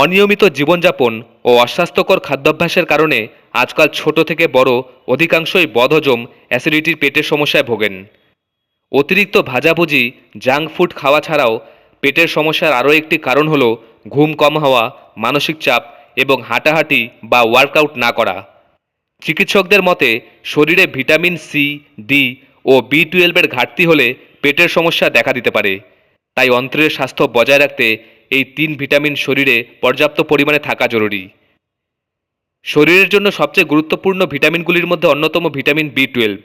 অনিয়মিত জীবনযাপন ও অস্বাস্থ্যকর খাদ্যাভ্যাসের কারণে আজকাল ছোট থেকে বড় অধিকাংশই বদহজম অ্যাসিডিটির পেটের সমস্যায় ভোগেন। অতিরিক্ত ভাজাভুজি, জাঙ্ক ফুড খাওয়া ছাড়াও পেটের সমস্যার আরও একটি কারণ হলো ঘুম কম হওয়া, মানসিক চাপ এবং হাঁটাহাঁটি বা ওয়ার্কআউট না করা। চিকিৎসকদের মতে, শরীরে ভিটামিন সি ডি ও বি টুয়েলভের ঘাটতি হলে পেটের সমস্যা দেখা দিতে পারে। তাই অন্ত্রের স্বাস্থ্য বজায় রাখতে এই তিন ভিটামিন শরীরে পর্যাপ্ত পরিমাণে থাকা জরুরি। শরীরের জন্য সবচেয়ে গুরুত্বপূর্ণ ভিটামিনগুলির মধ্যে অন্যতম ভিটামিন বি টুয়েলভ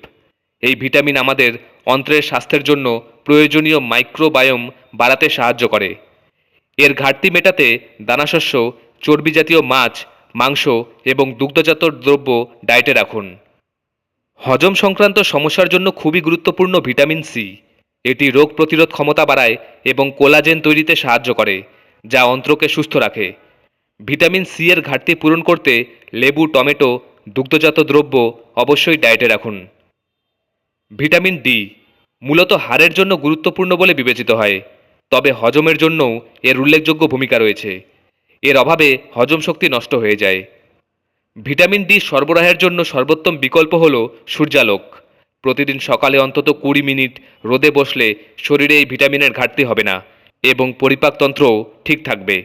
এই ভিটামিন আমাদের অন্ত্রের স্বাস্থ্যের জন্য প্রয়োজনীয় মাইক্রোবায়োম বাড়াতে সাহায্য করে। এর ঘাটতি মেটাতে দানাশস্য চর্বি জাতীয় মাছ, মাংস এবং দুগ্ধজাত দ্রব্য ডায়েটে রাখুন। হজম সংক্রান্ত সমস্যার জন্য খুবই গুরুত্বপূর্ণ ভিটামিন সি এটি রোগ প্রতিরোধ ক্ষমতা বাড়ায় এবং কোলাজেন তৈরিতে সাহায্য করে, যা অন্ত্রকে সুস্থ রাখে। ভিটামিন সি এর ঘাটতি পূরণ করতে লেবু, টমেটো, দুগ্ধজাত দ্রব্য অবশ্যই ডায়েটে রাখুন। ভিটামিন ডি মূলত হাড়ের জন্য গুরুত্বপূর্ণ বলে বিবেচিত হয়, তবে হজমের জন্যও এর উল্লেখযোগ্য ভূমিকা রয়েছে। এর অভাবে হজম শক্তি নষ্ট হয়ে যায়। ভিটামিন ডি সরবরাহের জন্য সর্বোত্তম বিকল্প হল সূর্যালোক। প্রতিদিন সকালে অন্তত কুড়ি মিনিট রোদে বসলে শরীরে এই ভিটামিনের ঘাটতি হবে না এবং পরিপাকতন্ত্রও ঠিক থাকবে।